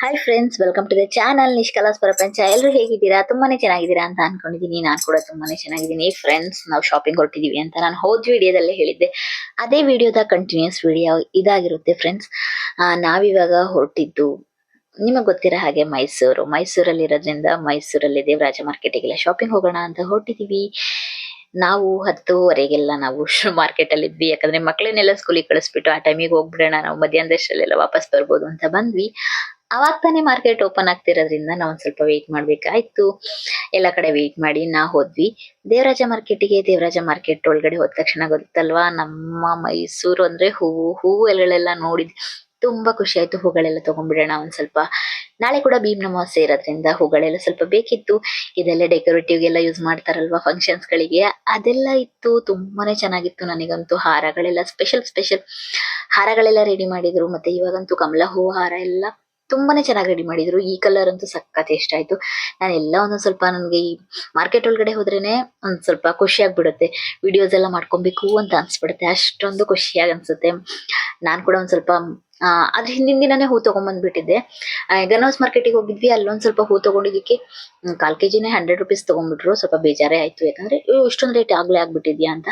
Hi friends welcome to the channel Nishkalas ಪ್ರಪಂಚ ಎಲ್ಲರೂ ಹೇಗಿದ್ದೀರಾ? ತುಂಬಾನೇ ಚೆನ್ನಾಗಿದ್ದೀರಾ ಅಂತ ಅನ್ಕೊಂಡಿದ್ದೀನಿ ನಾನು ಕೂಡ ತುಂಬಾನೇ ಚೆನ್ನಾಗಿದ್ದೀನಿ. ಫ್ರೆಂಡ್ಸ್ ನಾವು ಶಾಪಿಂಗ್ ಹೊರಟಿದೀವಿ ಅಂತ ನಾನು ಹೋದ್ ವಿಡಿಯೋದಲ್ಲೇ ಹೇಳಿದ್ದೆ. ಅದೇ ವಿಡಿಯೋದ ಕಂಟಿನ್ಯೂಸ್ ವಿಡಿಯೋ ಇದಾಗಿರುತ್ತೆ ಫ್ರೆಂಡ್ಸ್ ನಾವಿವಾಗ ಹೊರಟಿದ್ದು ನಿಮಗೆ ಗೊತ್ತಿರೋ ಹಾಗೆ ಮೈಸೂರು. ಮೈಸೂರಲ್ಲಿ ಇರೋದ್ರಿಂದ ಮೈಸೂರಲ್ಲಿ ದೇವರಾಜ ಮಾರ್ಕೆಟಿಗೆಲ್ಲ ಶಾಪಿಂಗ್ ಹೋಗೋಣ ಅಂತ ಹೊರಟಿದ್ದೀವಿ ನಾವು ಹತ್ತುವರೆಗೆಲ್ಲ ನಾವು ಮಾರ್ಕೆಟ್ ಅಲ್ಲಿ ಇದ್ವಿ. ಯಾಕಂದ್ರೆ ಮಕ್ಕಳನ್ನೆಲ್ಲ ಸ್ಕೂಲಿಗೆ ಕಳಿಸ್ಬಿಟ್ಟು ಆ ಟೈಮಿಗೆ ಹೋಗ್ಬಿಡೋಣ. ನಾವು ಮಧ್ಯಾಹ್ನದಷ್ಟಲ್ಲೆಲ್ಲ ವಾಪಸ್ ಬರ್ಬೋದು ಅಂತ ಬಂದ್ವಿ. ಅವಾಗ ತಾನೇ ಮಾರ್ಕೆಟ್ ಓಪನ್ ಆಗ್ತಿರೋದ್ರಿಂದ ನಾವು ಒಂದ್ ಸ್ವಲ್ಪ ವೇಟ್ ಮಾಡ್ಬೇಕಾಯ್ತು ಎಲ್ಲ ಕಡೆ ವೇಟ್ ಮಾಡಿ ನಾ ಹೋದ್ವಿ. ದೇವರಾಜ ಮಾರ್ಕೆಟಿಗೆ ದೇವರಾಜ ಮಾರ್ಕೆಟ್ ಒಳಗಡೆ ಹೋದ ತಕ್ಷಣ ಗೊತ್ತಲ್ವಾ? ನಮ್ಮ ಮೈಸೂರು ಅಂದ್ರೆ ಹೂವು ಹೂವು ಎಲೆಗಳೆಲ್ಲ ನೋಡಿದ್ ತುಂಬಾ ಖುಷಿ ಆಯ್ತು. ಹೂಗಳೆಲ್ಲ ತಗೊಂಡ್ಬಿಡೋಣ ಒಂದ್ ಸ್ವಲ್ಪ. ನಾಳೆ ಕೂಡ ಭೀಮ್ ಅಮಾವಾಸ್ಯೆ ಇರೋದ್ರಿಂದ ಹೂಗಳೆಲ್ಲ ಸ್ವಲ್ಪ ಬೇಕಿತ್ತು. ಇದೆಲ್ಲ ಡೆಕೋರೇಟಿವ್ ಎಲ್ಲ ಯೂಸ್ ಮಾಡ್ತಾರಲ್ವಾ ಫಂಕ್ಷನ್ಸ್ ಗಳಿಗೆ? ಅದೆಲ್ಲ ಇತ್ತು. ತುಂಬಾನೇ ಚೆನ್ನಾಗಿತ್ತು ನನಗಂತೂ. ಹಾರಗಳೆಲ್ಲ ಸ್ಪೆಷಲ್ ಸ್ಪೆಷಲ್ ಹಾರಗಳೆಲ್ಲ ರೆಡಿ ಮಾಡಿದ್ರು. ಮತ್ತೆ ಇವಾಗಂತೂ ಕಮಲ ಹೂ, ಹಾರ ಎಲ್ಲ ತುಂಬಾನೇ ಚೆನ್ನಾಗಿ ರೆಡಿ ಮಾಡಿದ್ರು. ಈ ಕಲರ್ ಅಂತೂ ಸಖತ್ ಇಷ್ಟ ಆಯ್ತು. ನಾನು ಎಲ್ಲ ಒಂದೊಂದ್ ಸ್ವಲ್ಪ ನನಗೆ ಈ ಮಾರ್ಕೆಟ್ ಒಳಗಡೆ ಹೋದ್ರೇನೆ ಒಂದ್ ಸ್ವಲ್ಪ ಖುಷಿಯಾಗಿ ಬಿಡುತ್ತೆ ವಿಡಿಯೋಸ್ ಎಲ್ಲ ಮಾಡ್ಕೊಬೇಕು ಅಂತ ಅನ್ಸ್ಬಿಡುತ್ತೆ. ಅಷ್ಟೊಂದು ಖುಷಿಯಾಗಿ ಅನ್ಸುತ್ತೆ. ನಾನ್ ಕೂಡ ಒಂದ್ ಸ್ವಲ್ಪ ಅದ್ರ ಹಿಂದಿನ ದಿನನೇ ಹೂ ತಗೊಂಡ್ಬಂದ್ಬಿಟ್ಟಿದ್ದೆ ಮಾರ್ಕೆಟ್ ಮಾರ್ಕೆಟಿಗೆ ಹೋಗಿದ್ವಿ. ಅಲ್ಲೊಂದ್ ಸ್ವಲ್ಪ ಹೂ ತಗೊಂಡಿದ್ದಕ್ಕೆ ಕಾಲ್ ಕೆಜಿನೇ ಹಂಡ್ರೆಡ್ ರುಪೀಸ್ ತಗೊಂಡ್ಬಿಟ್ರು ಸ್ವಲ್ಪ ಬೇಜಾರೇ ಆಯ್ತು. ಯಾಕಂದ್ರೆ ಇಷ್ಟೊಂದು ರೇಟ್ ಆಗಲೇ ಆಗ್ಬಿಟ್ಟಿದ್ಯಾ ಅಂತ.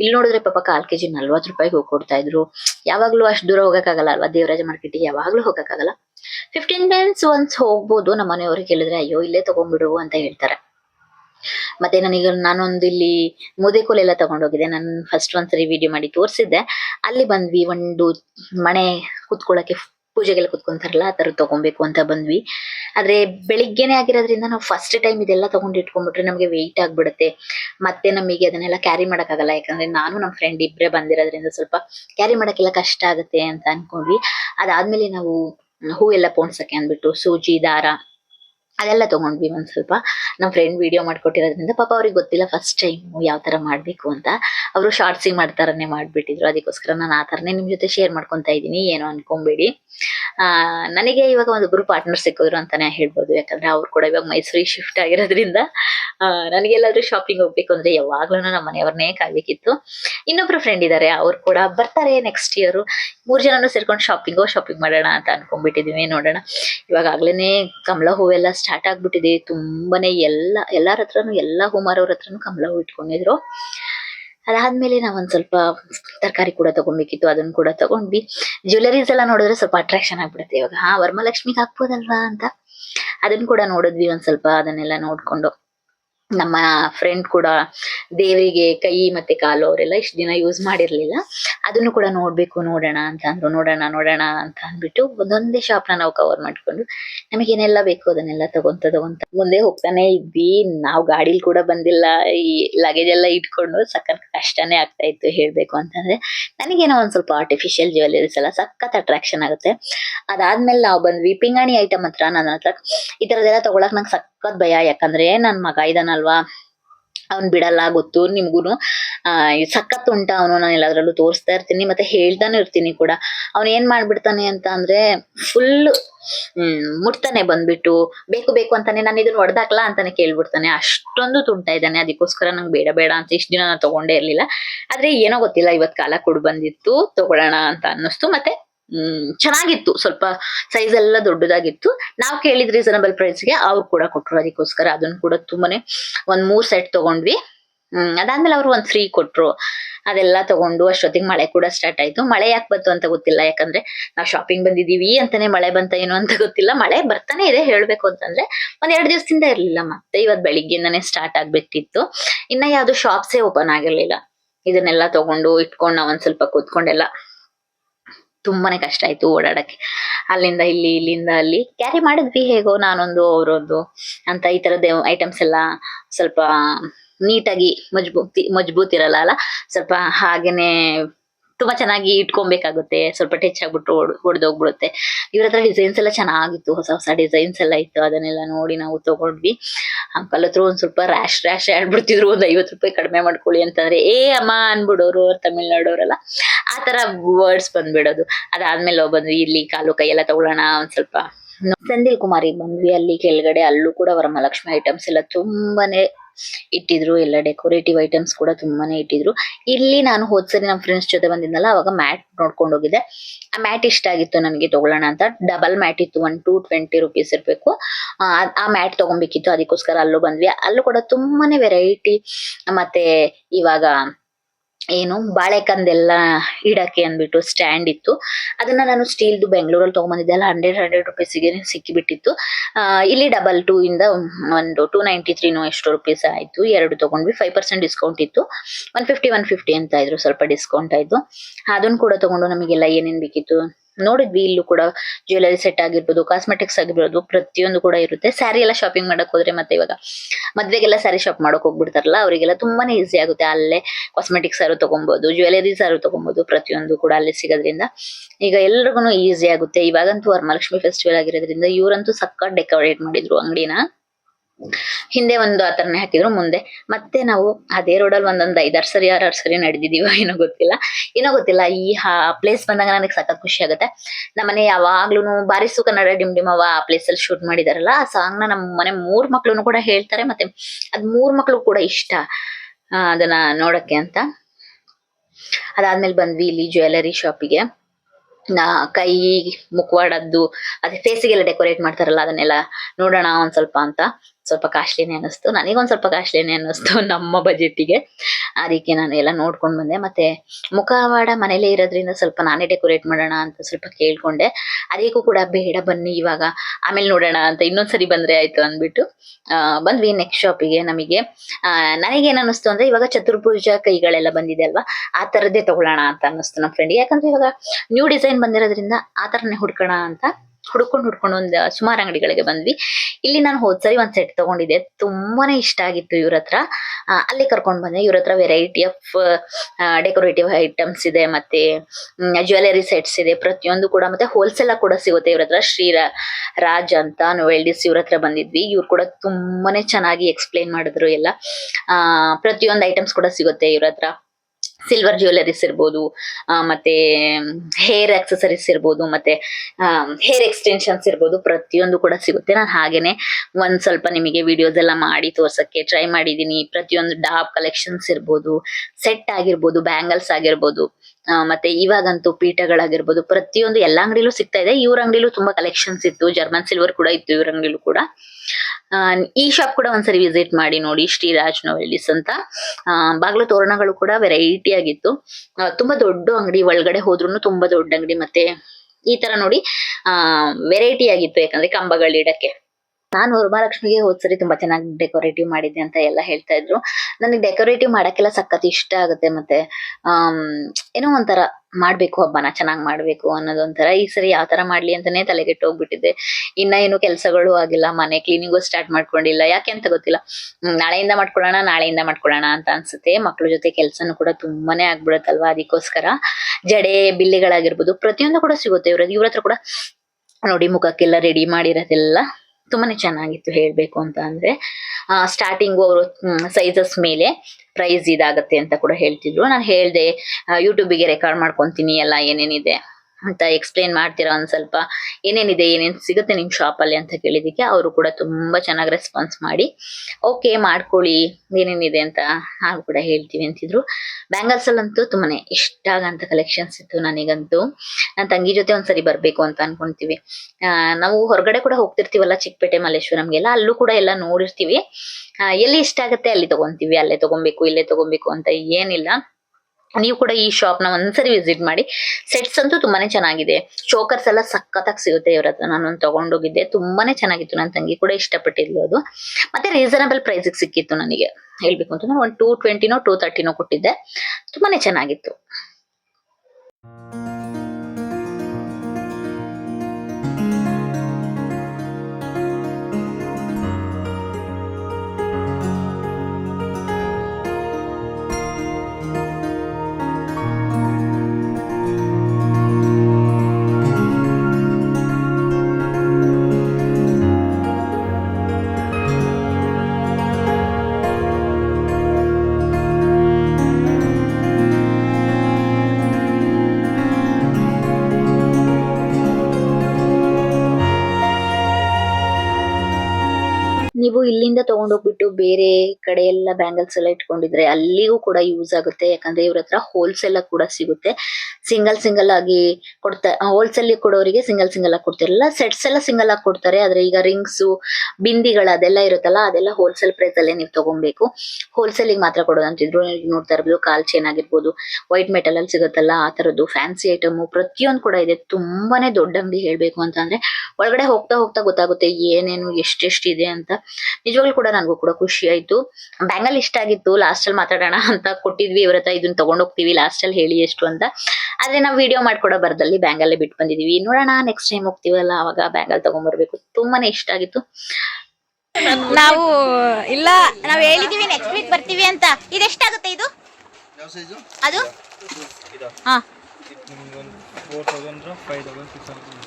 ಇಲ್ಲಿ ನೋಡಿದ್ರೆ ಪಾಪ ಕಾಲ್ ಕೆಜಿ ನಲ್ವತ್ತು ರೂಪಾಯಿಗೆ ಹೋಗಿ ಕೊಡ್ತಾ ಇದ್ರು. ಯಾವಾಗ್ಲೂ ಅಷ್ಟು ದೂರ ಹೋಗಕ್ಕಾಗಲ್ಲ ಅಲ್ವಾ ದೇವರಾಜ ಮಾರ್ಕೆಟಿಗೆ ಯಾವಾಗಲೂ ಹೋಗಕ್ಕಾಗಲ್ಲ. ಫಿಫ್ಟೀನ್ ಮಿನಿಟ್ಸ್ ಒನ್ಸ್ ಹೋಗ್ಬೋದು ನಮ್ಮ ಮನೆಯವ್ರಿಗೆ ಕೇಳಿದ್ರೆ, ಅಯ್ಯೋ, ಇಲ್ಲೇ ತಗೊಂಡ್ಬಿಡು ಅಂತ ಹೇಳ್ತಾರೆ. ಮತ್ತೆ ನನಗೆ ನಾನೊಂದು ಇಲ್ಲಿ ಮುದೆಕೋಲ್ ಎಲ್ಲ ತಗೊಂಡೋಗಿದ್ದೆ ನಾನು ಫಸ್ಟ್ ಒಂದ್ಸರಿ ವಿಡಿಯೋ ಮಾಡಿ ತೋರಿಸಿದ್ದೆ. ಅಲ್ಲಿ ಬಂದ್ವಿ, ಒಂದು ಮನೆ ಕುತ್ಕೊಳ್ಳೋಕೆ, ಪೂಜೆಗೆಲ್ಲ ಕುತ್ಕೊಂತಾರಲ್ಲ, ಆ ತರ ತಗೊಬೇಕು ಅಂತ ಬಂದ್ವಿ. ಆದ್ರೆ ಬೆಳಿಗ್ಗೆನೆ ಆಗಿರೋದ್ರಿಂದ ನಾವು ಫಸ್ಟ್ ಟೈಮ್ ಇದೆಲ್ಲ ತಗೊಂಡು ಇಟ್ಕೊಂಡ್ಬಿಟ್ರೆ ನಮಗೆ ವೆಯ್ಟ್ ಆಗಿಬಿಡುತ್ತೆ. ಮತ್ತೆ ನಮಗೆ ಅದನ್ನೆಲ್ಲ ಕ್ಯಾರಿ ಮಾಡೋಕ್ಕಾಗಲ್ಲ. ಯಾಕಂದ್ರೆ ನಾನು ನಮ್ಮ ಫ್ರೆಂಡ್ ಇಬ್ಬರೇ ಬಂದಿರೋದ್ರಿಂದ ಸ್ವಲ್ಪ ಕ್ಯಾರಿ ಮಾಡೋಕ್ಕೆಲ್ಲ ಕಷ್ಟ ಆಗುತ್ತೆ ಅಂತ ಅನ್ಕೊಂಡ್ವಿ. ಅದಾದ್ಮೇಲೆ ನಾವು ಹೂ ಎಲ್ಲ ಪೋಣ್ಸಕ್ಕೆ ಅಂದ್ಬಿಟ್ಟು ಸೂಜಿ ದಾರ ಅದೆಲ್ಲ ತಗೊಂಡ್ವಿ ಒಂದ್ ಸ್ವಲ್ಪ. ನಮ್ಮ ಫ್ರೆಂಡ್ ವಿಡಿಯೋ ಮಾಡ್ಕೊಟ್ಟಿರೋದ್ರಿಂದ ಪಾಪ ಅವ್ರಿಗೆ ಗೊತ್ತಿಲ್ಲ ಫಸ್ಟ್ ಟೈಮ್ ಯಾವ ತರ ಮಾಡಬೇಕು ಅಂತ. ಅವರು ಶಾರ್ಟ್ಸಿಗೆ ಮಾಡ್ತಾರನೆ ಮಾಡ್ಬಿಟ್ಟಿದ್ರು. ಅದಕ್ಕೋಸ್ಕರ ನಾನು ಆ ತರನೇ ನಿಮ್ ಜೊತೆ ಶೇರ್ ಮಾಡ್ಕೊಂತ ಇದ್ದೀನಿ. ಏನೋ ಅನ್ಕೊಂಬೇಡಿ. ನನಗೆ ಇವಾಗ ಒಂದೊಬ್ರು ಪಾರ್ಟ್ನರ್ ಸಿಕ್ಕಿದ್ರು ಅಂತಾನೆ ಹೇಳ್ಬೋದು. ಯಾಕಂದ್ರೆ ಅವ್ರು ಕೂಡ ಇವಾಗ ಮೈಸೂರಿಗೆ ಶಿಫ್ಟ್ ಆಗಿರೋದ್ರಿಂದ ನನಗೆಲ್ಲಾದರೂ ಶಾಪಿಂಗ್ ಹೋಗ್ಬೇಕು ಅಂದ್ರೆ ಯಾವಾಗ್ಲೂ ನಮ್ಮ ಮನೆಯವ್ರನ್ನೇ ಕಾಯ್ಬೇಕಿತ್ತು. ಇನ್ನೊಬ್ರು ಫ್ರೆಂಡ್ ಇದ್ದಾರೆ ಅವ್ರು ಕೂಡ ಬರ್ತಾರೆ ನೆಕ್ಸ್ಟ್ ಇಯರ್ ಮೂರ್ ಜನನೂ ಸೇರ್ಕೊಂಡು ಶಾಪಿಂಗೋ ಶಾಪಿಂಗ್ ಮಾಡೋಣ ಅಂತ ಅನ್ಕೊಂಡ್ಬಿಟ್ಟಿದೀವಿ. ನೋಡೋಣ. ಇವಾಗ ಆಗ್ಲೇನೆ ಕಮಲ ಹೂವೆಲ್ಲ ಸ್ಟಾರ್ಟ್ ಆಗ್ಬಿಟ್ಟಿದೆ. ತುಂಬಾನೇ ಎಲ್ಲ, ಎಲ್ಲರ ಹತ್ರನು, ಎಲ್ಲ ಹೋಮಾರವ್ರ ಹತ್ರನು ಕಮಲ ಹೂ ಇಟ್ಕೊಂಡಿದ್ರು. ಅದಾದ್ಮೇಲೆ ನಾವ್ ಒಂದ್ ಸ್ವಲ್ಪ ತರಕಾರಿ ಕೂಡ ತಗೊಬೇಕಿತ್ತು ಅದನ್ನ ಕೂಡ ತಗೊಂಡ್ವಿ. ಜ್ಯುವೆಲರೀಸ್ ಎಲ್ಲ ನೋಡಿದ್ರೆ ಸ್ವಲ್ಪ ಅಟ್ರಾಕ್ಷನ್ ಆಗ್ಬಿಡುತ್ತೆ ಇವಾಗ. ಹಾ ವರಮಹಾಲಕ್ಷ್ಮಿಗೆ ಹಾಕ್ಬೋದಲ್ವಾ ಅಂತ. ಅದನ್ನ ಕೂಡ ನೋಡಿದ್ವಿ ಒಂದ್ ಸ್ವಲ್ಪ, ಅದನ್ನೆಲ್ಲ ನೋಡ್ಕೊಂಡು. ನಮ್ಮ ಫ್ರೆಂಡ್ ಕೂಡ ದೇವರಿಗೆ ಕೈ ಮತ್ತೆ ಕಾಲು ಅವರೆಲ್ಲ ಇಷ್ಟು ದಿನ ಯೂಸ್ ಮಾಡಿರ್ಲಿಲ್ಲ. ಅದನ್ನು ಕೂಡ ನೋಡ್ಬೇಕು, ನೋಡೋಣ ಅಂತ ಅಂದ್ರು. ನೋಡೋಣ ನೋಡೋಣ ಅಂತ ಅಂದ್ಬಿಟ್ಟು ಒಂದೊಂದೇ ಶಾಪ್ನ ನಾವು ಕವರ್ ಮಾಡ್ಕೊಂಡು ನಮಗೇನೆಲ್ಲ ಬೇಕು ಅದನ್ನೆಲ್ಲ ತಗೊಂತ ತಗೊಂತ ಮುಂದೆ ಹೋಗ್ತಾನೆ ಇದ್ವಿ. ನಾವು ಗಾಡಿಲಿ ಕೂಡ ಬಂದಿಲ್ಲ. ಈ ಲಗೇಜ್ ಎಲ್ಲ ಇಟ್ಕೊಂಡು ಸಖತ್ ಕಷ್ಟನೇ ಆಗ್ತಾ ಇತ್ತು ಹೇಳ್ಬೇಕು ಅಂತಂದ್ರೆ ನನಗೇನೋ ಒಂದ್ ಸ್ವಲ್ಪ ಆರ್ಟಿಫಿಷಿಯಲ್ ಜ್ಯುವೆಲರೀಸ್ ಎಲ್ಲ ಸಖತ್ ಅಟ್ರಾಕ್ಷನ್ ಆಗುತ್ತೆ. ಅದಾದ್ಮೇಲೆ ನಾವು ಬಂದ್ವಿ. ಪಿಂಗಾಣಿ ಐಟಮ್ ಹತ್ರ ನನ್ನ ಹತ್ರ. ಈ ತರದೆಲ್ಲ ತಗೊಳಕ್ ನಂಗೆ ಸಖತ್ ಭಯ ಯಾಕಂದ್ರೆ ನನ್ ಮಗ ಇದಾನಲ್ವಾ? ಅವ್ನ್ ಬಿಡಲ್ಲ, ಗೊತ್ತು ನಿಮ್ಗೂನು. ಆ ಸಖತ್ ಉಂಟ ಅವನು, ನಾನು ಎಲ್ಲದ್ರಲ್ಲೂ ತೋರಿಸ್ತಾ ಇರ್ತೀನಿ, ಮತ್ತೆ ಹೇಳ್ತಾನೆ ಇರ್ತೀನಿ ಕೂಡ. ಅವ್ನ್ ಏನ್ ಮಾಡ್ಬಿಡ್ತಾನೆ ಅಂತ ಅಂದ್ರೆ ಫುಲ್ ಹ್ಮ್, ಮುಟ್ತಾನೆ ಬಂದ್ಬಿಟ್ಟು. ಬೇಕು ಬೇಕು ಅಂತಾನೆ, ನಾನು ಇದನ್ನ ಹೊಡೆದಾಕ್ಲಾ ಅಂತಾನೆ ಕೇಳ್ಬಿಡ್ತಾನೆ. ಅಷ್ಟೊಂದು ತುಂಟ ಇದ್ದಾನೆ. ಅದಕ್ಕೋಸ್ಕರ ನಂಗೆ ಬೇಡ ಬೇಡ ಅಂತ ಇಷ್ಟು ದಿನ ನಾನು ತಗೊಂಡೇ ಇರ್ಲಿಲ್ಲ. ಆದ್ರೆ ಏನೋ ಗೊತ್ತಿಲ್ಲ, ಇವತ್ ಕಾಲ ಕುಡ್ ಬಂದಿತ್ತು, ತಗೊಳ್ಳೋಣ ಅಂತ ಅನ್ನಿಸ್ತು. ಮತ್ತೆ, ಹ್ಮ್, ಚೆನ್ನಾಗಿತ್ತು. ಸ್ವಲ್ಪ ಸೈಜ್ ಎಲ್ಲ ದೊಡ್ಡದಾಗಿತ್ತು. ನಾವು ಕೇಳಿದ ರೀಸನಬಲ್ ಪ್ರೈಸ್ಗೆ ಅವ್ರು ಕೂಡ ಕೊಟ್ರು ಅದಕ್ಕೋಸ್ಕರ. ಅದನ್ನ ಕೂಡ ತುಂಬಾನೇ ಒಂದ್ ಮೂರ್ ಸೆಟ್ ತಗೊಂಡ್ವಿ. ಹ್ಮ್, ಅದಾದ್ಮೇಲೆ ಅವ್ರು ಒಂದ್ ಫ್ರೀ ಕೊಟ್ರು. ಅದೆಲ್ಲ ತಗೊಂಡು ಅಷ್ಟೊತ್ತಿಗೆ ಮಳೆ ಕೂಡ ಸ್ಟಾರ್ಟ್ ಆಯ್ತು. ಮಳೆ ಯಾಕೆ ಬಂತು ಅಂತ ಗೊತ್ತಿಲ್ಲ. ಯಾಕಂದ್ರೆ ನಾವು ಶಾಪಿಂಗ್ ಬಂದಿದೀವಿ ಅಂತಾನೆ ಮಳೆ ಬಂತ ಏನು ಅಂತ ಗೊತ್ತಿಲ್ಲ. ಮಳೆ ಬರ್ತಾನೆ ಇದೆ ಹೇಳ್ಬೇಕು ಅಂತಂದ್ರೆ ಒಂದ್ ಎರಡು ದಿವಸದಿಂದ ಇರ್ಲಿಲ್ಲ. ಮತ್ತೆ ಇವತ್ ಬೆಳಿಗ್ಗೆಯಿಂದಾನೇ ಸ್ಟಾರ್ಟ್ ಆಗ್ಬೇಕಿತ್ತು ಇನ್ನ ಯಾವ್ದು ಶಾಪ್ಸೇ ಓಪನ್ ಆಗಿರ್ಲಿಲ್ಲ. ಇದನ್ನೆಲ್ಲ ತಗೊಂಡು ಇಟ್ಕೊಂಡು ನಾವ್ ಒಂದ್ ಸ್ವಲ್ಪ ಕೂತ್ಕೊಂಡೆಲ್ಲ ತುಂಬಾನೇ ಕಷ್ಟ ಆಯ್ತು ಓಡಾಡಕ್ಕೆ. ಅಲ್ಲಿಂದ ಇಲ್ಲಿ, ಇಲ್ಲಿಂದ ಅಲ್ಲಿ. ಕ್ಯಾರಿ ಮಾಡಿದ್ವಿ, ಹೇಗೋ ನಾನೊಂದು, ಅವರೊಂದು ಅಂತ ಈ ತರದ ಐಟಮ್ಸ್ ಎಲ್ಲ ಸ್ವಲ್ಪ ನೀಟಾಗಿ ಮಜ್ಬೂತಿ ಮಜ್ಬೂತ್ ಇರಲ್ಲ ಅಲ್ಲ? ಸ್ವಲ್ಪ ಹಾಗೇನೆ ತುಂಬಾ ಚೆನ್ನಾಗಿ ಇಟ್ಕೊಬೇಕಾಗುತ್ತೆ. ಸ್ವಲ್ಪ ಟಚ್ ಆಗ್ಬಿಟ್ಟು ಹೊಡೆದೋಗ್ಬಿಡುತ್ತೆ ಇವ್ರ ಹತ್ರ ಡಿಸೈನ್ಸ್ ಎಲ್ಲ ಚೆನ್ನಾಗಿತ್ತು. ಹೊಸ ಹೊಸ ಡಿಸೈನ್ಸ್ ಎಲ್ಲ ಇತ್ತು. ಅದನ್ನೆಲ್ಲ ನೋಡಿ ನಾವು ತಗೊಂಡ್ವಿ. ಅಂಕಲ್ ಹತ್ರ ಒಂದ್ ಸ್ವಲ್ಪ ರ್ಯಾಶ್ ರ್ಯಾಶ್ ಆಡ್ಬಿಡ್ತಿದ್ರು ಒಂದ್ ಐವತ್ ರೂಪಾಯಿ ಕಡಿಮೆ ಮಾಡ್ಕೊಳ್ಳಿ ಅಂತಂದ್ರೆ, ಏ ಅಮ್ಮ ಅನ್ಬಿಡೋರು ತಮಿಳ್ನಾಡೋರೆಲ್ಲ ಆ ತರ ವರ್ಡ್ಸ್ ಬಂದ್ಬಿಡೋದು. ಅದಾದ್ಮೇಲೆ ಬಂದ್ವಿ, ಇಲ್ಲಿ ಕಾಲು ಕೈ ಎಲ್ಲ ತಗೊಳ್ಳೋಣ. ಒಂದ್ ಸ್ವಲ್ಪ. ಸಂದೀಲ್ ಕುಮಾರಿ ಬಂದ್ವಿ ಅಲ್ಲಿ. ಕೆಳಗಡೆ ಅಲ್ಲೂ ಕೂಡ ವರಮಹಾಲಕ್ಷ್ಮಿ ಐಟಮ್ಸ್ ಎಲ್ಲ ತುಂಬಾನೇ ಇಟ್ಟಿದ್ರು, ಎಲ್ಲ ಡೆಕೋರೇಟಿವ್ ಐಟಮ್ಸ್ ಕೂಡ ತುಂಬಾನೇ ಇಟ್ಟಿದ್ರು. ಇಲ್ಲಿ ನಾನು ಹೋದ್ಸರಿ ನಮ್ಮ ಫ್ರೆಂಡ್ಸ್ ಜೊತೆ ಬಂದಿದ್ನಲ್ಲ, ಅವಾಗ ಮ್ಯಾಟ್ ನೋಡ್ಕೊಂಡು ಹೋಗಿದ್ದೆ. ಆ ಮ್ಯಾಟ್ ಇಷ್ಟ ಆಗಿತ್ತು ನನಗೆ ತಗೊಳ್ಳೋಣ ಅಂತ. ಡಬಲ್ ಮ್ಯಾಟ್ ಇತ್ತು ಒನ್ ಟು ಟ್ವೆಂಟಿ ರುಪೀಸ್ ಇರಬೇಕು. ಆ ಮ್ಯಾಟ್ ತಗೊಬೇಕಿತ್ತು, ಅದಕ್ಕೋಸ್ಕರ ಅಲ್ಲೂ ಬಂದ್ವಿ. ಅಲ್ಲೂ ಕೂಡ ತುಂಬಾನೇ ವೆರೈಟಿ ಮತ್ತೆ ಇವಾಗ ಏನು ಬಾಳೆಕಂದೆಲ್ಲ ಇಡಕ್ಕೆ ಅಂದ್ಬಿಟ್ಟು ಸ್ಟ್ಯಾಂಡ್ ಇತ್ತು. ಅದನ್ನ ನಾನು ಸ್ಟೀಲ್ದು ಬೆಂಗಳೂರಲ್ಲಿ ತಗೊಂಬಂದಿದ್ದೆ. ಅಲ್ಲ ಹಂಡ್ರೆಡ್ ಹಂಡ್ರೆಡ್ ರುಪೀಸಿಗೆ ಸಿಕ್ಕಿಬಿಟ್ಟಿತ್ತು. ಇಲ್ಲಿ ಡಬಲ್ ಟೂ ಇಂದ ಒಂದು ಟೂ ನೈಂಟಿ ತ್ರೀನೋ ಎಷ್ಟು ರುಪೀಸ್ ಆಯ್ತು. ಎರಡು ತಗೊಂಡ್ವಿ. ಫೈವ್ ಪರ್ಸೆಂಟ್ ಡಿಸ್ಕೌಂಟ್ ಇತ್ತು. ಒನ್ ಫಿಫ್ಟಿ ಒನ್ ಫಿಫ್ಟಿ ಅಂತ ಇದ್ರು. ಸ್ವಲ್ಪ ಡಿಸ್ಕೌಂಟ್ ಆಯ್ತು. ಅದನ್ನ ಕೂಡ ತಗೊಂಡು ನಮಗೆಲ್ಲ ಏನೇನ್ ಬೇಕಿತ್ತು? ನೋಡಿದ್ವಿ ಇಲ್ಲೂ ಕೂಡ ಜ್ಯುವೆಲರಿ ಸೆಟ್ ಆಗಿರ್ಬೋದು ಕಾಸ್ಮೆಟಿಕ್ಸ್ ಆಗಿರ್ಬೋದು, ಪ್ರತಿಯೊಂದು ಕೂಡ ಇರುತ್ತೆ. ಸ್ಯಾರಿ ಎಲ್ಲ ಶಾಪಿಂಗ್ ಮಾಡಕ್ ಹೋದ್ರೆ ಮತ್ತೆ ಇವಾಗ ಮದ್ವೆಗೆಲ್ಲ ಸ್ಯಾರಿ ಶಾಪ್ ಮಾಡಕ್ ಹೋಗ್ಬಿಡ್ತಾರಲ್ಲ, ಅವರಿಗೆಲ್ಲ ತುಂಬಾನೇ ಈಸಿ ಆಗುತ್ತೆ. ಅಲ್ಲೇ ಕಾಸ್ಮೆಟಿಕ್ಸ್ ಸಾರು ತಗೊಬಹುದು ಜ್ಯುವೆಲರಿ ಸಾರು ತಗೊಬಹುದು ಪ್ರತಿಯೊಂದು ಕೂಡ ಅಲ್ಲೇ ಸಿಗೋದ್ರಿಂದ. ಈಗ ಎಲ್ರಿಗೂ ಈಸಿ ಆಗುತ್ತೆ. ಇವಾಗಂತೂ ವರಮಹಾಲಕ್ಷ್ಮಿ ಫೆಸ್ಟಿವಲ್ ಆಗಿರೋದ್ರಿಂದ ಇವರಂತೂ ಸಕ್ಕ ಡೆಕೋರೇಟ್ ಮಾಡಿದ್ರು ಅಂಗಡಿನ. ಹಿಂದೆ ಒಂದು ಆತರನೇ ಹಾಕಿದ್ರು, ಮುಂದೆ. ಮತ್ತೆ ನಾವು ಅದೇ ರೋಡಲ್ಲಿ ಒಂದೊಂದು ಐದಾರು ಸರಿ, ಆರಾರು ಸರಿ ನಡೆದಿದೀವ ಏನೋ ಗೊತ್ತಿಲ್ಲ. ಏನೋ ಗೊತ್ತಿಲ್ಲ, ಈ ಆ ಪ್ಲೇಸ್ ಬಂದಾಗ ನನಗೆ ಸಖತ್ ಖುಷಿ ಆಗುತ್ತೆ. ನಮ್ಮನೆ ಯಾವಾಗ್ಲೂ ಬಾರಿಸು ಕನ್ನಡ ಡಿಮ್ ಡಿಮವ ಆ ಪ್ಲೇಸ್ ಅಲ್ಲಿ ಶೂಟ್ ಮಾಡಿದಾರಲ್ಲ, ಆ ಸಾಂಗ್ನ ನಮ್ಮ ಮನೆ ಮೂರ್ ಮಕ್ಳು ಕೂಡ ಹೇಳ್ತಾರೆ, ಮತ್ತೆ ಅದ್ ಮೂರ್ ಮಕ್ಳು ಕೂಡ ಇಷ್ಟ. ಅದನ್ನ ನೋಡಕ್ಕೆ ಅಂತ. ಅದಾದ್ಮೇಲೆ ಬಂದ್ವಿ ಇಲ್ಲಿ ಜ್ಯುವೆಲರಿ ಶಾಪಿಗೆ ನಾ ಕೈ ಮುಖವಾಡದ್ದು ಅದೇ ಫೇಸಿಗೆಲ್ಲ ಡೆಕೋರೇಟ್ ಮಾಡ್ತಾರಲ್ಲ, ಅದನ್ನೆಲ್ಲ ನೋಡೋಣ ಒಂದ್ ಸ್ವಲ್ಪ ಅಂತ. ಸ್ವಲ್ಪ ಕಾಸ್ಟ್ಲಿನೇ ಅನ್ನಿಸ್ತು. ನನಗೊಂದು ಸ್ವಲ್ಪ ಕಾಸ್ಟ್ಲಿನೇ ಅನ್ನಿಸ್ತು ನಮ್ಮ ಬಜೆಟಿಗೆ ರೀತಿ ನಾನು ಎಲ್ಲ ನೋಡ್ಕೊಂಡು ಬಂದೆ. ಮತ್ತೆ ಮುಖವಾಡ ಮನೇಲೇ ಇರೋದ್ರಿಂದ ಸ್ವಲ್ಪ ನಾನೇ ಡೆಕೋರೇಟ್ ಮಾಡೋಣ ಅಂತ ಸ್ವಲ್ಪ ಕೇಳ್ಕೊಂಡೆ. ಅದಕ್ಕೂ ಕೂಡ ಬೇಡ ಬನ್ನಿ ಇವಾಗ. ಆಮೇಲೆ ನೋಡೋಣ ಅಂತ ಇನ್ನೊಂದ್ಸರಿ ಬಂದ್ರೆ ಆಯ್ತು ಅಂದ್ಬಿಟ್ಟು ಆ, ಬಂದ್ವಿ ನೆಕ್ಸ್ಟ್ ಶಾಪಿಗೆ ನಮಗೆ. ನನಗೇನು ಅನ್ನಿಸ್ತು ಅಂದ್ರೆ ಇವಾಗ ಚತುರ್ಭುಜ ಕೈಗಳೆಲ್ಲ ಬಂದಿದೆ ಅಲ್ವಾ? ಆ ಥರದ್ದೇ ತಗೊಳ್ಳೋಣ ಅಂತ ಅನ್ನಿಸ್ತು ನಮ್ಮ ಫ್ರೆಂಡ್ ಯಾಕಂದ್ರೆ ಇವಾಗ ನ್ಯೂ ಡಿಸೈನ್ ಬಂದಿರೋದ್ರಿಂದ ಆ ತರನೇ ಹುಡ್ಕೋಣ ಅಂತ ಹುಡ್ಕೊಂಡು ಹುಡ್ಕೊಂಡು ಒಂದ್ ಸುಮಾರು ಅಂಗಡಿಗಳಿಗೆ ಬಂದ್ವಿ. ಇಲ್ಲಿ ನಾನು ಹೋದ್ಸರಿ ಒಂದ್ ಸೆಟ್ ತಗೊಂಡಿದ್ದೆ. ತುಂಬಾನೇ ಇಷ್ಟ ಆಗಿತ್ತು ಇವ್ರ ಹತ್ರ. ಅಲ್ಲಿ ಕರ್ಕೊಂಡ್ ಬಂದೆ. ಇವ್ರ ಹತ್ರ ವೆರೈಟಿ ಆಫ್ ಡೆಕೋರೇಟಿವ್ ಐಟಮ್ಸ್ ಇದೆ, ಮತ್ತೆ ಜ್ಯುವೆಲರಿ ಸೆಟ್ಸ್ ಇದೆ. ಪ್ರತಿಯೊಂದು ಕೂಡ, ಮತ್ತೆ ಹೋಲ್ಸೇಲ್ ಕೂಡ ಸಿಗುತ್ತೆ ಇವ್ರ ಹತ್ರ. ಶ್ರೀ ರಾಜ್ ಅಂತ ನೋವೆಲ್ಡಿಸ್ ಇವ್ರ ಹತ್ರ ಬಂದಿದ್ವಿ. ಇವ್ರು ಕೂಡ ತುಂಬಾನೇ ಚೆನ್ನಾಗಿ ಎಕ್ಸ್ಪ್ಲೈನ್ ಮಾಡಿದ್ರು ಎಲ್ಲ. ಪ್ರತಿಯೊಂದು ಐಟಮ್ಸ್ ಕೂಡ ಸಿಗುತ್ತೆ ಇವ್ರ ಹತ್ರ. ಸಿಲ್ವರ್ ಜ್ಯುವೆಲರೀಸ್ ಇರ್ಬೋದು ಮತ್ತೆ ಹೇರ್ ಆಕ್ಸೆಸರೀಸ್ ಇರ್ಬೋದು, ಮತ್ತೆ ಹೇರ್ ಎಕ್ಸ್ಟೆನ್ಷನ್ಸ್ ಇರ್ಬೋದು, ಪ್ರತಿಯೊಂದು ಕೂಡ ಸಿಗುತ್ತೆ. ನಾನು ಹಾಗೇನೆ ಒಂದ್ ಸ್ವಲ್ಪ ನಿಮಗೆ ವಿಡಿಯೋಸ್ ಎಲ್ಲ ಮಾಡಿ ತೋರ್ಸಕ್ಕೆ ಟ್ರೈ ಮಾಡಿದೀನಿ ಪ್ರತಿಯೊಂದು ಡಾಬ್ ಕಲೆಕ್ಷನ್ಸ್ ಇರ್ಬೋದು ಸೆಟ್ ಆಗಿರ್ಬೋದು ಬ್ಯಾಂಗಲ್ಸ್ ಆಗಿರ್ಬೋದು ಮತ್ತೆ ಇವಾಗಂತೂ ಪೀಠಗಳಾಗಿರ್ಬೋದು, ಪ್ರತಿಯೊಂದು ಎಲ್ಲ ಅಂಗಡಿಲೂ ಸಿಗ್ತಾ ಇದೆ. ಇವ್ರ ಅಂಗಡಿಲೂ ತುಂಬಾ ಕಲೆಕ್ಷನ್ಸ್ ಇತ್ತು. ಜರ್ಮನ್ ಸಿಲ್ವರ್ ಕೂಡ ಇತ್ತು ಇವ್ರ ಅಂಗಡಿಲೂ ಕೂಡ. ಈ ಶಾಪ್ ಕೂಡ ಒಂದ್ಸರಿ ವಿಸಿಟ್ ಮಾಡಿ ನೋಡಿ ಶ್ರೀರಾಜ್ ನೋವೆಲ್ಲಿಸ್ ಅಂತ. ಬಾಗ್ಲು ತೋರಣಗಳು ಕೂಡ ವೆರೈಟಿ ಆಗಿತ್ತು. ತುಂಬಾ ದೊಡ್ಡ ಅಂಗಡಿ, ಒಳಗಡೆ ಹೋದ್ರು ತುಂಬಾ ದೊಡ್ಡ ಅಂಗಡಿ ಮತ್ತೆ ಈ ತರ ನೋಡಿ, ಆ ವೆರೈಟಿ ಆಗಿತ್ತು ಯಾಕಂದ್ರೆ ಕಂಬಗಳು ಇಡಕ್ಕೆ ನಾನು ವರಮಹಾಲಕ್ಷ್ಮಿಗೆ ಹೋದ್ಸರಿ ತುಂಬಾ ಚೆನ್ನಾಗಿ ಡೆಕೋರೇಟಿವ್ ಮಾಡಿದ್ದೆ ಅಂತ ಎಲ್ಲ ಹೇಳ್ತಾ ಇದ್ರು. ನನಗೆ ಡೆಕೋರೇಟಿವ್ ಮಾಡಕ್ಕೆಲ್ಲ ಸಖತ್ ಇಷ್ಟ ಆಗುತ್ತೆ ಮತ್ತೆ ಆಮ್, ಏನೋ ಒಂಥರ ಮಾಡ್ಬೇಕು ಹಬ್ಬನ ಚೆನ್ನಾಗಿ ಮಾಡ್ಬೇಕು ಅನ್ನೋದೊಂಥರ ಈ ಸರಿ ಯಾವ ತರ ಮಾಡ್ಲಿ ಅಂತಾನೆ ತಲೆಗೆಟ್ಟು ಹೋಗ್ಬಿಟ್ಟಿದೆ ಇನ್ನ ಏನು ಕೆಲಸಗಳು ಆಗಿಲ್ಲ ಮನೆ ಕ್ಲೀನಿಂಗು ಸ್ಟಾರ್ಟ್ ಮಾಡ್ಕೊಂಡಿಲ್ಲ. ಯಾಕೆ ಅಂತ ಗೊತ್ತಿಲ್ಲ. ನಾಳೆಯಿಂದ ಮಾಡ್ಕೊಳ್ಳೋಣ ನಾಳೆಯಿಂದ ಮಾಡ್ಕೊಳ್ಳೋಣ ಅಂತ ಅನ್ಸುತ್ತೆ. ಮಕ್ಳ ಜೊತೆ ಕೆಲ್ಸನೂ ಕೂಡ ತುಂಬಾನೇ ಆಗ್ಬಿಡುತ್ತಲ್ವಾ? ಅದಕ್ಕೋಸ್ಕರ ಜಡೆ ಬಿಲ್ಲಿಗಳಾಗಿರ್ಬೋದು ಪ್ರತಿಯೊಂದು ಕೂಡ ಸಿಗುತ್ತೆ. ಇವ್ರ ಇವ್ರ ಹತ್ರ ಕೂಡ ನೋಡಿ ಮುಖಕ್ಕೆಲ್ಲ ರೆಡಿ ಮಾಡಿರೋದೆಲ್ಲ. ತುಂಬಾನೇ ಚೆನ್ನಾಗಿತ್ತು ಹೇಳ್ಬೇಕು ಅಂತ ಅಂದ್ರೆ ಸ್ಟಾರ್ಟಿಂಗು ಅವರು ಸೈಜಸ್ ಮೇಲೆ ಪ್ರೈಸ್ ಇದಾಗತ್ತೆ ಅಂತ ಕೂಡ ಹೇಳ್ತಿದ್ರು. ನಾನು ಹೇಳ್ದೆ ಯೂಟ್ಯೂಬಿಗೆ ರೆಕಾರ್ಡ್ ಮಾಡ್ಕೊತೀನಿ, ಎಲ್ಲ ಏನೇನಿದೆ. ಅಂತ ಎಕ್ಸ್ಪ್ಲೇನ್ ಮಾಡ್ತೀರಾ ಒಂದ್ ಸ್ವಲ್ಪ? ಏನೇನಿದೆ, ಏನೇನ್ ಸಿಗುತ್ತೆ ನಿಮ್ ಶಾಪ್ ಅಲ್ಲಿ ಅಂತ ಕೇಳಿದಕ್ಕೆ ಅವರು ಕೂಡ ತುಂಬಾ ಚೆನ್ನಾಗಿ ರೆಸ್ಪಾನ್ಸ್ ಮಾಡಿ. ಓಕೆ ಮಾಡ್ಕೊಳ್ಳಿ, ಏನೇನಿದೆ ಅಂತ ನಾವು ಕೂಡ ಹೇಳ್ತೀವಿ ಅಂತಿದ್ರು. ಬ್ಯಾಂಗಲ್ಸ್ ಅಲ್ಲಂತೂ ತುಂಬಾನೇ ಇಷ್ಟ ಆಗಂತ ಕಲೆಕ್ಷನ್ಸ್ ಇತ್ತು ನನಗಂತೂ. ನನ್ನ ತಂಗಿ ಜೊತೆ ಒಂದ್ಸರಿ ಬರ್ಬೇಕು ಅಂತ ಅನ್ಕೊಂತೀವಿ. ನಾವು ಹೊರಗಡೆ ಕೂಡ ಹೋಗ್ತಿರ್ತೀವಲ್ಲ ಚಿಕ್ಕಪೇಟೆ ಮಲ್ಲೇಶ್ವರಂಗೆಲ್ಲ ಅಲ್ಲೂ ಕೂಡ ಎಲ್ಲ ನೋಡಿರ್ತೀವಿ. ಎಲ್ಲಿ ಇಷ್ಟ ಆಗುತ್ತೆ ಅಲ್ಲಿ ತಗೊಂತೀವಿ, ಅಲ್ಲೇ ತಗೊಬೇಕು, ಇಲ್ಲೇ ತಗೊಬೇಕು ಅಂತ ಏನಿಲ್ಲ. ನೀವು ಕೂಡ ಈ ಶಾಪ್ನ ಒಂದ್ಸರಿ ವಿಸಿಟ್ ಮಾಡಿ ಸೆಟ್ಸ್ ಅಂತೂ ತುಂಬಾನೇ ಚೆನ್ನಾಗಿದೆ. ಚೋಕರ್ಸ್ ಎಲ್ಲ ಸಖತ್ತಾಗಿ ಸಿಗುತ್ತೆ ಇವ್ರ ಹತ್ರ. ನಾನು ಒಂದು ತಗೊಂಡೋಗಿದ್ದೆ. ತುಂಬಾನೇ ಚೆನ್ನಾಗಿತ್ತು. ನನ್ನ ತಂಗಿ ಕೂಡ ಇಷ್ಟಪಟ್ಟಿದ್ಲು ಅದು. ಮತ್ತೆ ರೀಸನಬಲ್ ಪ್ರೈಸಿಗೆ ಸಿಕ್ಕಿತ್ತು ನನಗೆ. ಹೇಳ್ಬೇಕು ಅಂತಂದ್ರೆ ಒಂದು ಟೂ ಟ್ವೆಂಟಿನೋ ಟೂ ಥರ್ಟಿನೋ ಕೊಟ್ಟಿದ್ದೆ. ತುಂಬಾನೇ ಚೆನ್ನಾಗಿತ್ತು. ಇಲ್ಲಿಂದ ತಗೊಂಡೋಗ್ಬಿಟ್ಟು ಬೇರೆ ಕಡೆ ಎಲ್ಲ ಬ್ಯಾಂಗಲ್ಸ್ ಎಲ್ಲ ಇಟ್ಕೊಂಡಿದ್ರೆ ಅಲ್ಲಿಗೂ ಕೂಡ ಯೂಸ್ ಆಗುತ್ತೆ. ಯಾಕಂದ್ರೆ ಇವ್ರ ಹತ್ರ ಹೋಲ್ಸೇಲ್ ಕೂಡ ಸಿಗುತ್ತೆ. ಸಿಂಗಲ್ ಸಿಂಗಲ್ ಆಗಿ ಕೊಡ್ತಾ ಹೋಲ್ಸೇಲ್ ಕೊಡೋರಿಗೆ ಸಿಂಗಲ್ ಸಿಂಗಲ್ ಆಗಿ ಕೊಡ್ತಿರಲ್ಲ ಸೆಟ್ಸ್ ಎಲ್ಲ ಸಿಂಗಲ್ ಆಗಿ ಕೊಡ್ತಾರೆ. ಆದ್ರೆ ಈಗ ರಿಂಗ್ಸ್ ಬಿಂದಿಗಳು ಅದೆಲ್ಲ ಇರುತ್ತಲ್ಲ, ಅದೆಲ್ಲ ಹೋಲ್ಸೇಲ್ ಪ್ರೈಸ್ ಅಲ್ಲೇ ನೀವು ತಗೊಬೇಕು ಹೋಲ್ಸೇಲ್ ಮಾತ್ರ ಕೊಡೋದಂತಿದ್ರು ನೋಡ್ತಾ ಇರ್ಬೋದು, ಕಾಲ್ ಚೈನ್ ಆಗಿರ್ಬೋದು ವೈಟ್ ಮೆಟಲ್ ಅಲ್ಲಿ ಸಿಗುತ್ತಲ್ಲ, ಆ ತರದ್ದು ಫ್ಯಾನ್ಸಿ ಐಟಮ್ ಪ್ರತಿಯೊಂದು ಕೂಡ ಇದೆ. ತುಂಬಾನೇ ದೊಡ್ಡ ಅಂಗಡಿ ಹೇಳ್ಬೇಕು ಅಂತ ಅಂದ್ರೆ, ಒಳಗಡೆ ಹೋಗ್ತಾ ಹೋಗ್ತಾ ಗೊತ್ತಾಗುತ್ತೆ ಏನೇನು ಎಷ್ಟೆಷ್ಟು ಇದೆ ಅಂತ. ನಿಜವಾಗ್ಲೂ ಕೂಡ ನನಗೂ ಕೂಡ ಖುಷಿ ಆಯ್ತು. ಬ್ಯಾಂಗಲ್ ಇಷ್ಟ ಆಗಿತ್ತು. ಲಾಸ್ಟ್ ಅಲ್ಲಿ ಮಾತಾಡೋಣ ಅಂತ ಕೊಟ್ಟಿದ್ವಿ. ಇವ್ರ ಹತ್ರ ಇದನ್ನ ತಗೊಂಡ್ ಹೋಗ್ತೀವಿ ಲಾಸ್ಟ್ ಅಲ್ಲಿ ಹೇಳಿ ಎಷ್ಟು ಅಂತ. ಆದ್ರೆ ನಾವು ವಿಡಿಯೋ ಮಾಡ್ಕೊಡೋ ಬರ್ದಲ್ಲಿ ಬ್ಯಾಂಗಲ್ಲೇ ಬಿಟ್ಟು ಬಂದಿದೀವಿ. ನೋಡೋಣ ನೆಕ್ಸ್ಟ್ ಟೈಮ್ ಹೋಗ್ತೀವಲ್ಲ ಅವಾಗ ಬ್ಯಾಂಗಲ್ ತಗೊಂಡ್ಬರ್ಬೇಕು ತುಂಬಾನೇ ಇಷ್ಟ ಆಗಿತ್ತು. ನಾವು ಇಲ್ಲ ನಾವು ಹೇಳಿದೀವಿ ನೆಕ್ಸ್ಟ್ ವೀಕ್ ಬರ್ತೀವಿ ಅಂತ. ಇದೆಷ್ಟಾಗುತ್ತೆ ಇದು? ಅದು? ಹಾ. Four thousand five thousand six hundred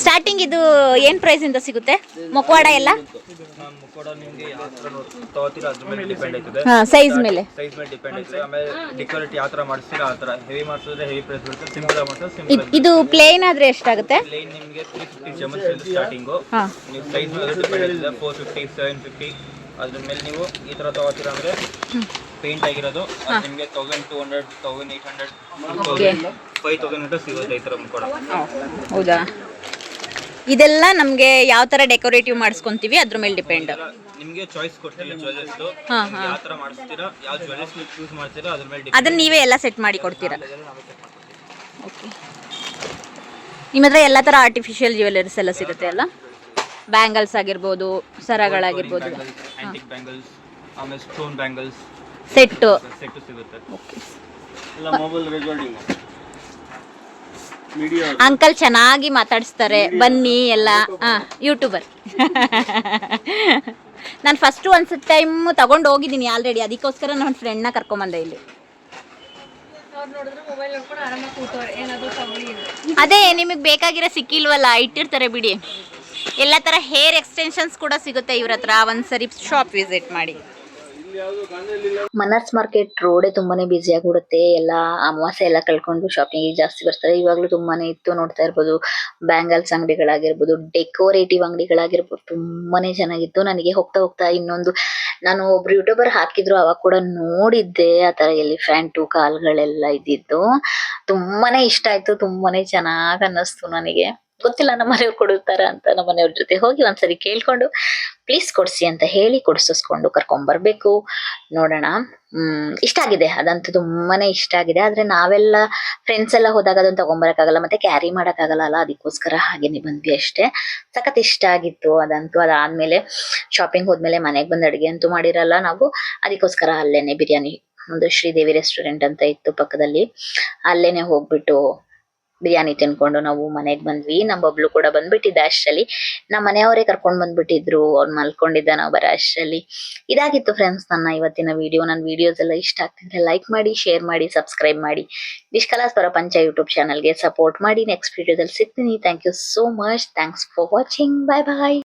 starting ಇದು ಏನ್ ಪ್ರೈಸ್ ಇಂದ ಸಿಗುತ್ತೆ? ಮೊಕವಾಡ ಎಲ್ಲ? ನಾನು ಮುಕ್ಕೋಡ ನಿಮಗೆ ಯಾವ ಥರ ತಗೋತೀರ? ಅದ್ರ ಮೇಲೆ ಡಿಪೆಂಡ್ ಆಯ್ತದೆ. ಹಾ ಸೈಜ್ ಮೇಲೆ. ಸೈಜ್ ಮೇಲೆ ಡಿಪೆಂಡ್ ಆಯ್ತದೆ. ಆಮೇಲೆ ಡೆಕೋರೇಟ್ ಯಾವ ಥರ ಮಾಡಿಸ್ತೀರಾ ಆ ಥರ ಹೆವಿ ಮಾಡಿಸಿದ್ರೆ ಹೆವಿ ಪ್ರೈಸ್ ಬೀಳುತ್ತೆ ಸಿಂಪಲ್ ಆಗಿ ಮಾಡಿಸಿದ್ರೆ ಸಿಂಪಲ್ ಇದ್- ಇದು ಪ್ಲೇನ್ ಆದ್ರೆ ಎಷ್ಟಾಗುತ್ತೆ? ಪ್ಲೇನ್ ನಿಮಗೆ ತ್ರೀ ಫಿಫ್ಟಿ ಜಮನ್ಸ್ ಸ್ಟಾರ್ಟಿಂಗು ಹಾ. ನೀವು ಸೈಜ್ ಮೇಲೆ ಡಿಪೆಂಡ್ ಆಯ್ತದೆ. ಫೋರ್ ಫಿಫ್ಟಿ ಸೆವೆನ್ ಫಿಫ್ಟಿ ಅದ್ರ ಮೇಲೆ ನೀವು ಈ ಥರ ತಗೋತೀರಾ ಅಂದರೆ ಪೇಂಟ್ ಆಗಿರೋದು. ನಿಮಗೆ thousand two hundred thousand eight hundred five thousand ಗಂಟೆ ಸಿಗುತ್ತೆ ಈ ಥರ ಮುಕ್ಕೋಡ ಹೌದಾ? ಇದೆಲ್ಲ ನಮಗೆ ಯಾವ ತರ ಡೆಕೋರೇಟಿವ್ ಮಾಡಿಸ್ಕೊಂತೀವಿ? ಅದ್ರ ಮೇಲೆ ಡಿಪೆಂಡ್ ನಿಮಗೆ ಚಾಯ್ಸ್ ಕೊಡ್ತೀವಿ ಜ್ಯುವೆಲ್ಲರ್ಸ್. ಯಾವ ಥರ ಮಾಡಿಸ್ತೀರಾ ಯಾವ ಜ್ಯುವೆಲ್ಲರ್ಸ್ ನೀವು ಚೂಸ್ ಮಾಡ್ತೀರಾ ಅದ್ರ ಮೇಲೆ ಅದನ್ನ ನೀವೇ ಎಲ್ಲ ಸೆಟ್ ಮಾಡಿ ಕೊಡ್ತೀರಾ? ಓಕೆ. ನಿಮ್ಮ ಹತ್ರ ಎಲ್ಲ ತರ ಆರ್ಟಿಫಿಷಿಯಲ್ ಜ್ಯುವೆಲರೀಸ್ ಎಲ್ಲ ಸಿಗುತ್ತೆ ಅಲ್ಲ? ಬ್ಯಾಂಗಲ್ಸ್ ಆಗಿರ್ಬೋದು ಸರಗಳಾಗಿರ್ಬೋದು. ಆಂಟಿಕ್ ಬ್ಯಾಂಗಲ್ಸ್ ಆಮೇಲೆ ಸ್ಟೋನ್ ಬ್ಯಾಂಗಲ್ಸ್ ಸೆಟ್ಟು ಸೆಟ್ ಸಿಗುತ್ತೆ. ಎಲ್ಲ ಮೊಬೈಲ್ ರೆಕಾರ್ಡಿಂಗ್ ಮೀಡಿಯಾ ಅಂಕಲ್ ಚೆನ್ನಾಗಿ ಮಾತಾಡಿಸ್ತಾರೆ. ಬನ್ನಿ ಎಲ್ಲ. ಯೂಟ್ಯೂಬರ್ ನಾನು ಫಸ್ಟು ಒಂದು ಟೈಮ್ ತಗೊಂಡು ಹೋಗಿದ್ದೀನಿ ಆಲ್ರೆಡಿ ಅದಕ್ಕೋಸ್ಕರ ನನ್ನ ಫ್ರೆಂಡ್ನ ಕರ್ಕೊಂಬಂದೆ ಇಲ್ಲಿ. ಅದೇ ನಿಮಗೆ ಬೇಕಾಗಿರೋ ಸಿಕ್ಕಿಲ್ವಲ್ಲ ಇಟ್ಟಿರ್ತಾರೆ ಬಿಡಿ. ಎಲ್ಲ ತರ ಹೇರ್ ಎಕ್ಸ್ಟೆನ್ಷನ್ಸ್ ಕೂಡ ಸಿಗುತ್ತೆ ಇವ್ರ ಹತ್ರ ಒಂದ್ಸರಿ ಶಾಪ್ ವಿಸಿಟ್ ಮಾಡಿ. ಮನರ್ಸ್ ಮಾರ್ಕೆಟ್ ರೋಡೇ ತುಂಬಾನೇ ಬ್ಯುಸಿ ಆಗಿಬಿಡುತ್ತೆ. ಎಲ್ಲ ಅಮಾವಾಸ್ಯೆ ಎಲ್ಲ ಕಳ್ಕೊಂಡು ಶಾಪಿಂಗ್ ಜಾಸ್ತಿ ಬರ್ತಾರೆ. ಇವಾಗ್ಲೂ ತುಂಬಾನೇ ಇತ್ತು ನೋಡ್ತಾ ಇರ್ಬೋದು. ಬ್ಯಾಂಗಲ್ಸ್ ಅಂಗಡಿಗಳಾಗಿರ್ಬೋದು ಡೆಕೋರೇಟಿವ್ ಅಂಗಡಿಗಳಾಗಿರ್ಬೋದು ತುಂಬಾನೇ ಚೆನ್ನಾಗಿತ್ತು. ನನಗೆ ಹೋಗ್ತಾ ಹೋಗ್ತಾ ಇನ್ನೊಂದು, ನಾನು ಒಬ್ರು ಯೂಟ್ಯೂಬರ್ ಹಾಕಿದ್ರು, ಅವಾಗ ಕೂಡ ನೋಡಿದ್ದೆ. ಆ ತರ ಎಲಿಫ್ಯಾಂಟು ಕಾಲ್ಗಳೆಲ್ಲ ಇದ್ದಿದ್ದು. ತುಂಬಾನೇ ಇಷ್ಟ ಆಯ್ತು. ತುಂಬಾನೇ ಚೆನ್ನಾಗಿ ಅನ್ನಿಸ್ತು ನನಗೆ. ಗೊತ್ತಿಲ್ಲ ನಮ್ಮ ಮನೆಯವ್ರು ಕೊಡುತ್ತಾರ ಅಂತ ನಮ್ಮ ಮನೆಯವ್ರ ಜೊತೆ ಹೋಗಿ ಒಂದ್ಸರಿ ಕೇಳ್ಕೊಂಡು ಪ್ಲೀಸ್ ಕೊಡ್ಸಿ ಅಂತ ಹೇಳಿ ಕೊಡ್ಸಿಸ್ಕೊಂಡು ಕರ್ಕೊಂಡ್ ಬರ್ಬೇಕು ನೋಡೋಣ. ಹ್ಮ್, ಇಷ್ಟ ಆಗಿದೆ. ಅದಂತೂ ತುಂಬಾನೇ ಇಷ್ಟ ಆಗಿದೆ. ಆದ್ರೆ ನಾವೆಲ್ಲ ಫ್ರೆಂಡ್ಸ್ ಎಲ್ಲ ಹೋದಾಗ ಅದನ್ನ ತಗೊಂಬರಕ್ಕಾಗಲ್ಲ, ಮತ್ತೆ ಕ್ಯಾರಿ ಮಾಡಕ್ಕಾಗಲ್ಲ ಅಲ್ಲ? ಅದಕ್ಕೋಸ್ಕರ ಹಾಗೇನೆ ಬಂದ್ವಿ ಅಷ್ಟೇ. ಸಖತ್ ಇಷ್ಟ ಆಗಿತ್ತು ಅದಂತೂ. ಅದಾದ್ಮೇಲೆ ಶಾಪಿಂಗ್ ಹೋದ್ಮೇಲೆ ಮನೆಗೆ ಬಂದು ಅಡಿಗೆ ಅಂತೂ ಮಾಡಿರಲ್ಲ ನಾವು. ಅದಕ್ಕೋಸ್ಕರ ಅಲ್ಲೇನೆ ಬಿರಿಯಾನಿ. ಒಂದು ಶ್ರೀದೇವಿ ರೆಸ್ಟೋರೆಂಟ್ ಅಂತ ಇತ್ತು ಪಕ್ಕದಲ್ಲಿ. ಅಲ್ಲೇನೆ ಹೋಗ್ಬಿಟ್ಟು ಬಿರಿಯಾನಿ ತಿನ್ಕೊಂಡು ನಾವು ಮನೆಗೆ ಬಂದ್ವಿ. ನಮ್ಮ ಬಬ್ಲು ಕೂಡ ಬಂದ್ಬಿಟ್ಟಿದ್ದ ಅಷ್ಟರಲ್ಲಿ. ನಮ್ಮ ಮನೆಯವರೇ ಕರ್ಕೊಂಡ್ ಬಂದ್ಬಿಟ್ಟಿದ್ರು. ಅವ್ರು ಮಲ್ಕೊಂಡಿದ್ದ ನಾವು ಬರೋ ಅಷ್ಟರಲ್ಲಿ. ಇದಾಗಿತ್ತು ಫ್ರೆಂಡ್ಸ್ ನನ್ನ ಇವತ್ತಿನ ವಿಡಿಯೋ ನನ್ನ ವಿಡಿಯೋಸ್ ಎಲ್ಲ ಇಷ್ಟ ಆಗ್ತಿದ್ರೆ ಲೈಕ್ ಮಾಡಿ ಶೇರ್ ಮಾಡಿ ಸಬ್ಸ್ಕ್ರೈಬ್ ಮಾಡಿ. ನಿಷ್ಕಲಾಸ್ವರ ಪಂಚ ಯೂಟ್ಯೂಬ್ ಚಾನಲ್ಗೆ ಸಪೋರ್ಟ್ ಮಾಡಿ. ನೆಕ್ಸ್ಟ್ ವಿಡಿಯೋದಲ್ಲಿ ಸಿಗ್ತೀನಿ. Thank you so much thanks for watching bye bye